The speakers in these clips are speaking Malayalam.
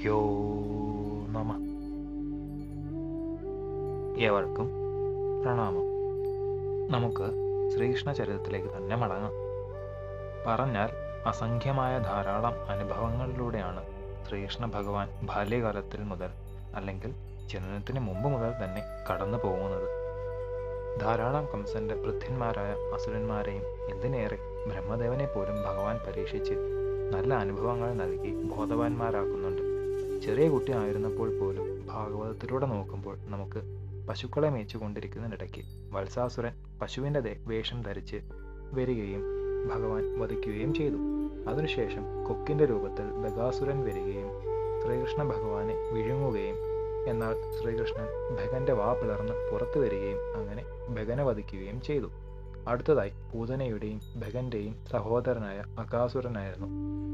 ശ്രീഗുരുഭ്യോ നമ. ഏവർക്കും പ്രണാമം. നമുക്ക് ശ്രീകൃഷ്ണ ചരിത്രത്തിലേക്ക് തന്നെ മടങ്ങാം. പറഞ്ഞാൽ അസംഖ്യമായ ധാരാളം അനുഭവങ്ങളിലൂടെയാണ് ശ്രീകൃഷ്ണ ഭഗവാൻ ബാല്യകാലത്തിൽ മുതൽ അല്ലെങ്കിൽ ജനനത്തിന് മുമ്പ് മുതൽ തന്നെ കടന്നു പോകുന്നത്. ധാരാളം കംസന്റെ വൃദ്ധന്മാരായ അസുരന്മാരെയും എന്തിനേറെ ബ്രഹ്മദേവനെ പോലും ഭഗവാൻ പരീക്ഷിച്ച് നല്ല അനുഭവങ്ങൾ നൽകി ബോധവാന്മാരാക്കുന്നുണ്ട്. ചെറിയ കുട്ടി ആയിരുന്നപ്പോൾ പോലും ഭാഗവതത്തിലൂടെ നോക്കുമ്പോൾ നമുക്ക് പശുക്കളെ മേച്ചുകൊണ്ടിരിക്കുന്നതിനിടയ്ക്ക് വത്സാസുരൻ പശുവിന്റെ വേഷം ധരിച്ച് വരികയും ഭഗവാൻ വധിക്കുകയും ചെയ്തു. അതിനുശേഷം കൊക്കിന്റെ രൂപത്തിൽ ബഗാസുരൻ വരികയും ശ്രീകൃഷ്ണ ഭഗവാനെ വിഴുങ്ങുകയും എന്നാൽ ശ്രീകൃഷ്ണൻ ഭഗന്റെ വാ പിളർന്ന് പുറത്തു വരികയും അങ്ങനെ ഭഗനെ വധിക്കുകയും ചെയ്തു. അടുത്തതായി പൂതനയുടെയും ഭഗന്റെയും സഹോദരനായ അകാസുരനായിരുന്നു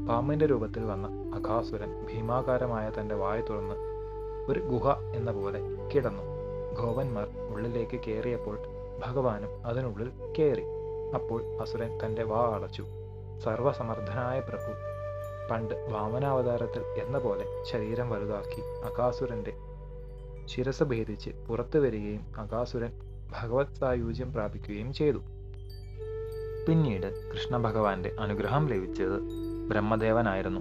പാമ്പിന്റെ രൂപത്തിൽ വന്ന അകാസുരൻ ഭീമാകാരമായ തന്റെ വായ തുറന്ന് ഒരു ഗുഹ എന്ന പോലെ കിടന്നു. ഗോപന്മാർ ഉള്ളിലേക്ക് കയറിയപ്പോൾ ഭഗവാനും അതിനുള്ളിൽ കയറി അപ്പോൾ അസുരൻ തന്റെ വാ അടച്ചു. സർവസമർത്ഥനായ പ്രഭു പണ്ട് വാമനാവതാരത്തിൽ എന്ന പോലെ ശരീരം വലുതാക്കി അകാസുരന്റെ ശിരസ് ഭേദിച്ച് പുറത്തു വരികയും അകാസുരൻ ഭഗവത് സായുജ്യം പ്രാപിക്കുകയും ചെയ്തു. പിന്നീട് കൃഷ്ണഭഗവാന്റെ അനുഗ്രഹം ലഭിച്ചത് ബ്രഹ്മദേവനായിരുന്നു.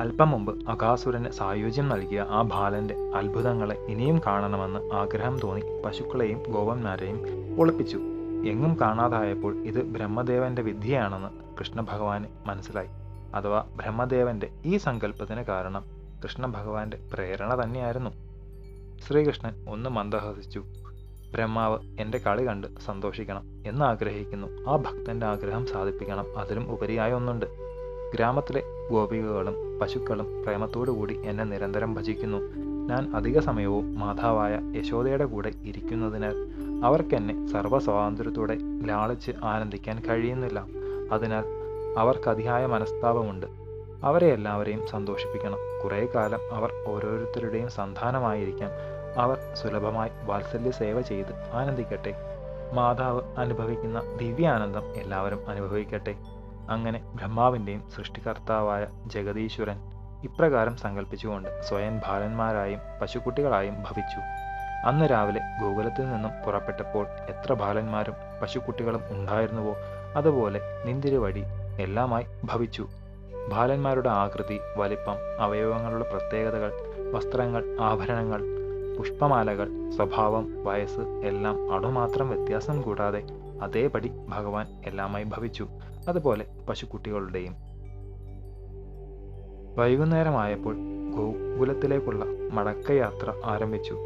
അല്പം മുമ്പ് അകാസുരന് സായുജ്യം നൽകിയ ആ ബാലന്റെ അത്ഭുതങ്ങളെ ഇനിയും കാണണമെന്ന് ആഗ്രഹം തോന്നി പശുക്കളെയും ഗോപന്മാരെയും ഒളിപ്പിച്ചു. എങ്ങും കാണാതായപ്പോൾ ഇത് ബ്രഹ്മദേവന്റെ വിദ്യയാണെന്ന് കൃഷ്ണഭഗവാന് മനസ്സിലായി. അഥവാ ബ്രഹ്മദേവന്റെ ഈ സങ്കല്പത്തിന് കാരണം കൃഷ്ണഭഗവാന്റെ പ്രേരണ തന്നെയായിരുന്നു. ശ്രീകൃഷ്ണൻ ഒന്ന് മന്ദഹസിച്ചു. ബ്രഹ്മാവ് എന്റെ കളി കണ്ട് സന്തോഷിക്കണം എന്ന് ആഗ്രഹിക്കുന്നു ആ ഭക്തന്റെ ആഗ്രഹം സാധിപ്പിക്കണം. അതിലും ഉപരിയായ ഒന്നുണ്ട്. ഗ്രാമത്തിലെ ഗോപികകളും പശുക്കളും പ്രേമത്തോടുകൂടി എന്നെ നിരന്തരം ഭജിക്കുന്നു. ഞാൻ അധിക സമയവും മാതാവായ യശോദയുടെ കൂടെ ഇരിക്കുന്നതിനാൽ അവർക്കെന്നെ സർവ സ്വാതന്ത്ര്യത്തോടെ ലാളിച്ച് ആനന്ദിക്കാൻ കഴിയുന്നില്ല. അതിനാൽ അവർക്ക് അതിയായ മനസ്താപമുണ്ട്. അവരെ എല്ലാവരെയും സന്തോഷിപ്പിക്കണം. കുറേ കാലം അവർ ഓരോരുത്തരുടെയും സന്താനമായിരിക്കാം. അവർ സുലഭമായി വാത്സല്യ സേവ ചെയ്ത് ആനന്ദിക്കട്ടെ. മാതാവ് അനുഭവിക്കുന്ന ദിവ്യാനന്ദം എല്ലാവരും അനുഭവിക്കട്ടെ. അങ്ങനെ ബ്രഹ്മാവിന്റെയും സൃഷ്ടികർത്താവായ ജഗതീശ്വരൻ ഇപ്രകാരം സങ്കല്പിച്ചുകൊണ്ട് സ്വയം ബാലന്മാരായും പശുക്കുട്ടികളായും ഭവിച്ചു. അന്ന് രാവിലെ ഗോകുലത്തിൽ നിന്നും പുറപ്പെട്ടപ്പോൾ എത്ര ബാലന്മാരും പശുക്കുട്ടികളും ഉണ്ടായിരുന്നുവോ അതുപോലെ നിന്തിരുവടി എല്ലാമായി ഭവിച്ചു. ബാലന്മാരുടെ ആകൃതി വലിപ്പം അവയവങ്ങളുടെ പ്രത്യേകതകൾ വസ്ത്രങ്ങൾ ആഭരണങ്ങൾ പുഷ്പമാലകൾ സ്വഭാവം വയസ്സ് എല്ലാം അണുമാത്രം വ്യത്യാസം കൂടാതെ അതേപടി ഭഗവാൻ എല്ലാമായി ഭവിച്ചു. അതുപോലെ പശുക്കുട്ടികളുടെയും. വൈകുന്നേരമായപ്പോൾ ഗോകുലത്തിലേക്കുള്ള മടക്കയാത്ര ആരംഭിച്ചു.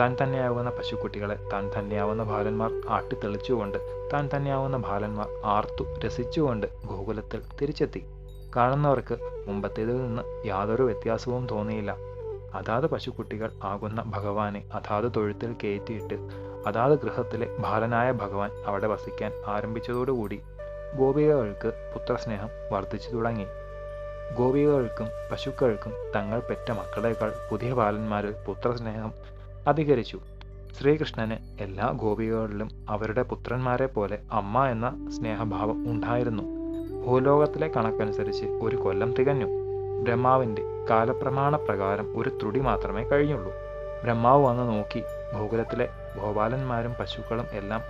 താൻ തന്നെയാവുന്ന പശുക്കുട്ടികളെ താൻ തന്നെയാവുന്ന ബാലന്മാർ ആട്ടിത്തെളിച്ചുകൊണ്ട് താൻ തന്നെയാവുന്ന ബാലന്മാർ ആർത്തു രസിച്ചുകൊണ്ട് ഗോകുലത്തിൽ തിരിച്ചെത്തി. കാണുന്നവർക്ക് മുമ്പത്തേതിൽ നിന്ന് യാതൊരു വ്യത്യാസവും തോന്നിയില്ല. അതാത് പശുക്കുട്ടികൾ ആകുന്ന ഭഗവാനെ അതാത് തൊഴുത്തിൽ കയറ്റിയിട്ട് അതാത് ഗൃഹത്തിലെ ബാലനായ ഭഗവാൻ അവിടെ വസിക്കാൻ ആരംഭിച്ചതോടുകൂടി ഗോപികകൾക്ക് പുത്രസ്നേഹം വർദ്ധിച്ചു തുടങ്ങി. ഗോപികകൾക്കും പശുക്കൾക്കും തങ്ങൾ പെറ്റ മക്കളേക്കാൾ പുതിയ ബാലന്മാരിൽ പുത്രസ്നേഹം അധികരിച്ചു. ശ്രീകൃഷ്ണന് എല്ലാ ഗോപികകളിലും അവരുടെ പുത്രന്മാരെ പോലെ അമ്മ എന്ന സ്നേഹഭാവം ഉണ്ടായിരുന്നു. ഭൂലോകത്തിലെ കണക്കനുസരിച്ച് ഒരു കൊല്ലം തികഞ്ഞു. ബ്രഹ്മാവിന്റെ കാലപ്രമാണ പ്രകാരം ഒരു ത്രുടി മാത്രമേ കഴിഞ്ഞുള്ളൂ. ബ്രഹ്മാവ് വന്ന് നോക്കി ഗോകുലത്തിലെ ഗോപാലന്മാരും പശുക്കളും എല്ലാം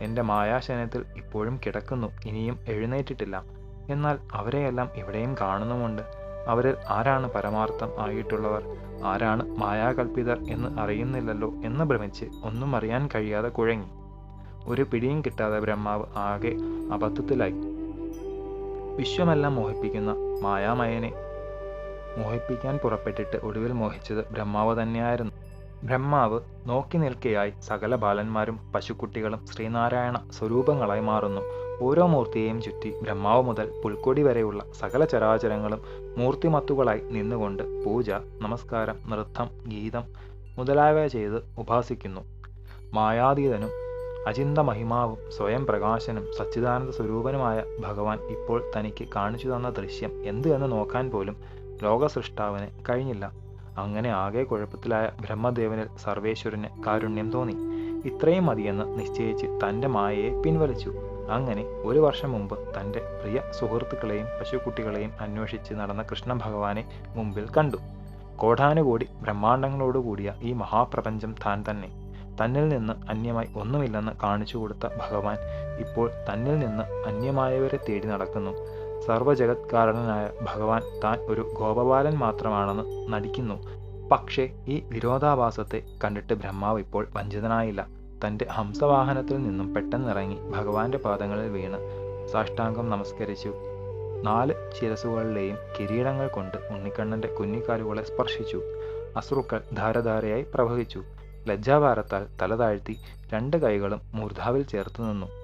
എന്റെ മായാശയനത്തിൽ ഇപ്പോഴും കിടക്കുന്നു ഇനിയും എഴുന്നേറ്റിട്ടില്ല. എന്നാൽ അവരെയെല്ലാം ഇവിടെയും കാണുന്നുമുണ്ട്. അവരിൽ ആരാണ് പരമാർത്ഥം ആയിട്ടുള്ളവർ? ആരാണ് മായാകൽപിതർ എന്ന് അറിയുന്നില്ലല്ലോ എന്ന് ഭ്രമിച്ച് ഒന്നും അറിയാൻ കഴിയാതെ കുഴങ്ങി. ഒരു പിടിയും കിട്ടാതെ ബ്രഹ്മാവ് ആകെ അബദ്ധത്തിലായി. വിശ്വമെല്ലാം മോഹിപ്പിക്കുന്ന മായാമയനെ മോഹിപ്പിക്കാൻ പുറപ്പെട്ടിട്ട് ഒടുവിൽ മോഹിച്ചത് ബ്രഹ്മാവ് തന്നെയായിരുന്നു. ബ്രഹ്മാവ് നോക്കി നിൽക്കെയായി സകല ബാലന്മാരും പശുക്കുട്ടികളും ശ്രീനാരായണ സ്വരൂപങ്ങളായി മാറുന്നു. ഓരോ മൂർത്തിയെയും ചുറ്റി ബ്രഹ്മാവ് മുതൽ പുൽക്കൊടി വരെയുള്ള സകല ചരാചരങ്ങളും മൂർത്തിമത്തുകളായി നിന്നുകൊണ്ട് പൂജ നമസ്കാരം നൃത്തം ഗീതം മുതലായവ ചെയ്ത് ഉപാസിക്കുന്നു. മായാതീതനും അചിന്ത മഹിമാവും സ്വയം പ്രകാശനും സച്ചിദാനന്ദ സ്വരൂപനുമായ ഭഗവാൻ ഇപ്പോൾ തനിക്ക് കാണിച്ചു തന്ന ദൃശ്യം എന്ത് എന്ന് നോക്കാൻ പോലും ലോകസൃഷ്ടാവിന് കഴിഞ്ഞില്ല. അങ്ങനെ ആകെ കുഴപ്പത്തിലായ ബ്രഹ്മദേവനിൽ സർവേശ്വരന് കാരുണ്യം തോന്നി. ഇത്രയും മതിയെന്ന് നിശ്ചയിച്ച് തന്റെ മായയെ പിൻവലിച്ചു. അങ്ങനെ ഒരു വർഷം മുമ്പ് തന്റെ പ്രിയ സുഹൃത്തുക്കളെയും പശുക്കുട്ടികളെയും അന്വേഷിച്ച് നടന്ന കൃഷ്ണ ഭഗവാനെ മുമ്പിൽ കണ്ടു. കോടാനുകോടി ബ്രഹ്മാണ്ടങ്ങളോടുകൂടിയ ഈ മഹാപ്രപഞ്ചം താൻ തന്നെ. തന്നിൽ നിന്ന് അന്യമായി ഒന്നുമില്ലെന്ന് കാണിച്ചു കൊടുത്ത ഭഗവാൻ ഇപ്പോൾ തന്നിൽ നിന്ന് അന്യമായവരെ തേടി നടക്കുന്നു. സർവജഗത്കാരണനായ ഭഗവാൻ താൻ ഒരു ഗോപബാലൻ മാത്രമാണെന്ന് നടിക്കുന്നു. പക്ഷേ ഈ വിരോധാഭാസത്തെ കണ്ടിട്ട് ബ്രഹ്മാവ് ഇപ്പോൾ വഞ്ചിതനായില്ല. തന്റെ ഹംസവാഹനത്തിൽ നിന്നും പെട്ടെന്നിറങ്ങി ഭഗവാന്റെ പാദങ്ങളിൽ വീണ് സാഷ്ടാംഗം നമസ്കരിച്ചു. നാല് ശിരസുകളിലെയും കിരീടങ്ങൾ കൊണ്ട് ഉണ്ണിക്കണ്ണന്റെ കുഞ്ഞിക്കാലുകളെ സ്പർശിച്ചു. അശ്രുക്കൾ ധാരധാരയായി പ്രവഹിച്ചു. ലജ്ജാഭാരത്താൽ തല താഴ്ത്തി രണ്ട് കൈകളും മൂർധാവിൽ ചേർത്ത് നിന്നു.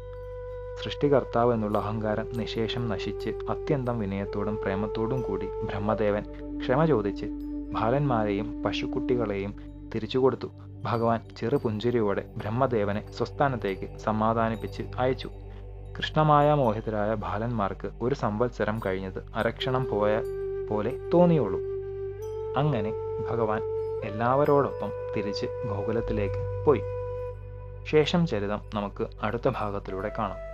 സൃഷ്ടികർത്താവ് എന്നുള്ള അഹങ്കാരം നിശേഷം നശിച്ച് അത്യന്തം വിനയത്തോടും പ്രേമത്തോടും കൂടി ബ്രഹ്മദേവൻ ക്ഷമ ചോദിച്ച് ബാലന്മാരെയും പശുക്കുട്ടികളെയും തിരിച്ചു കൊടുത്തു. ഭഗവാൻ ചെറുപുഞ്ചിരിയോടെ ബ്രഹ്മദേവനെ സ്വസ്ഥാനത്തേക്ക് സമാധാനിപ്പിച്ച് അയച്ചു. കൃഷ്ണമായ മോഹിതരായ ബാലന്മാർക്ക് ഒരു സംവത്സരം കഴിഞ്ഞത് അരക്ഷണം പോയ പോലെ തോന്നിയുള്ളൂ. അങ്ങനെ ഭഗവാൻ എല്ലാവരോടൊപ്പം തിരിച്ച് ഗോകുലത്തിലേക്ക് പോയി. ശേഷം ചരിതം നമുക്ക് അടുത്ത ഭാഗത്തിലൂടെ കാണാം.